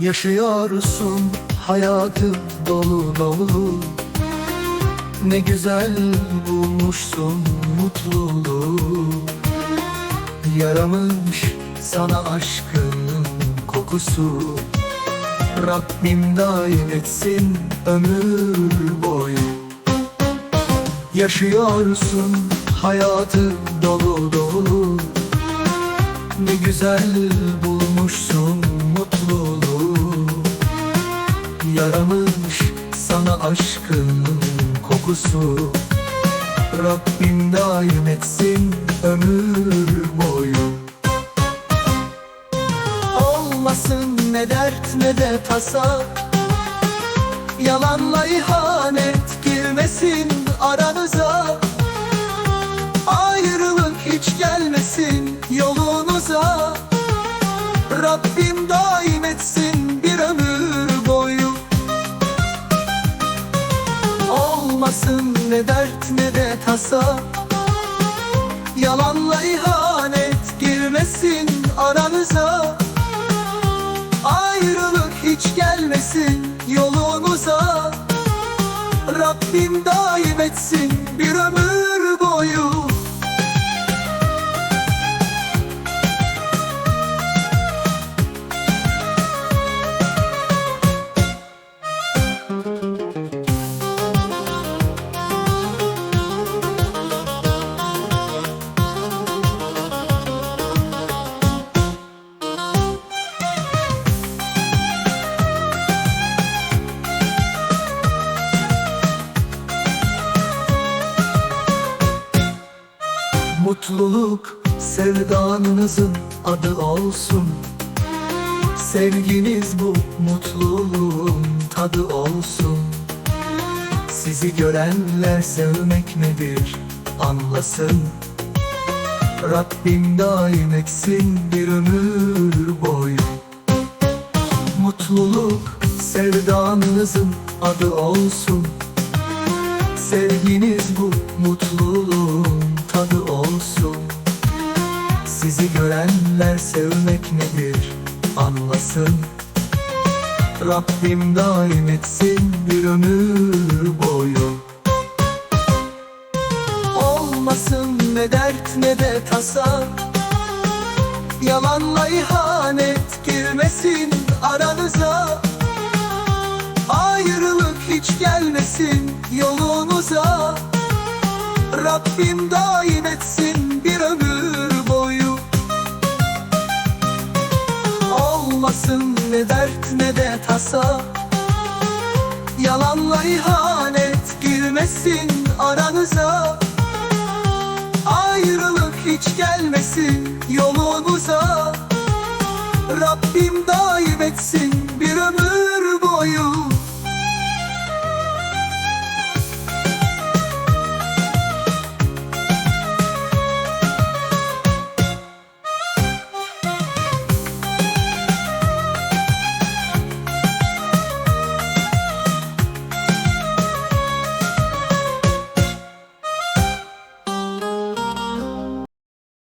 Yaşıyorsun hayatı dolu dolu. Ne güzel bulmuşsun mutluluğu Yaramış sana aşkın kokusu. Rabbim daim etsin ömür boyu. Yaşıyorsun hayatı dolu dolu. Ne güzel bulmuşsun mutluluğu. Yaramış sana aşkın kokusu. Rabbim daim etsin ömür ne de tasa. Yalanla ihanet girmesin aranıza. Ayrılık hiç gelmesin yolunuza. Rabbim daim etsin bir ömür boyu. Olmasın ne dert ne de tasa. Yalanla ihanet girmesin aranıza Rabbim daim etsin bir ömür Mutluluk sevdanınızın adı olsun. Sevginiz bu mutluluğun tadı olsun. Sizi görenler sevmek nedir anlasın. Rabbim daim etsin bir ömür boyu. Mutluluk sevdanınızın adı olsun. Sevginiz bu mutluluğun olsun Sizi görenler sevmek nedir? Anlasın. Rabbim daim etsin bir ömür boyu. Olmasın ne dert ne de tasa. Yalanla ihanet girmesin aranıza. Ayrılık hiç gelmesin yolunuza Rabbim daim etsin bir ömür boyu. Olmasın ne dert ne de tasa. Yalanla ihanet girmesin aranıza. Ayrılık hiç gelmesin yolumuza. Rabbim daim etsin bir ömür boyu.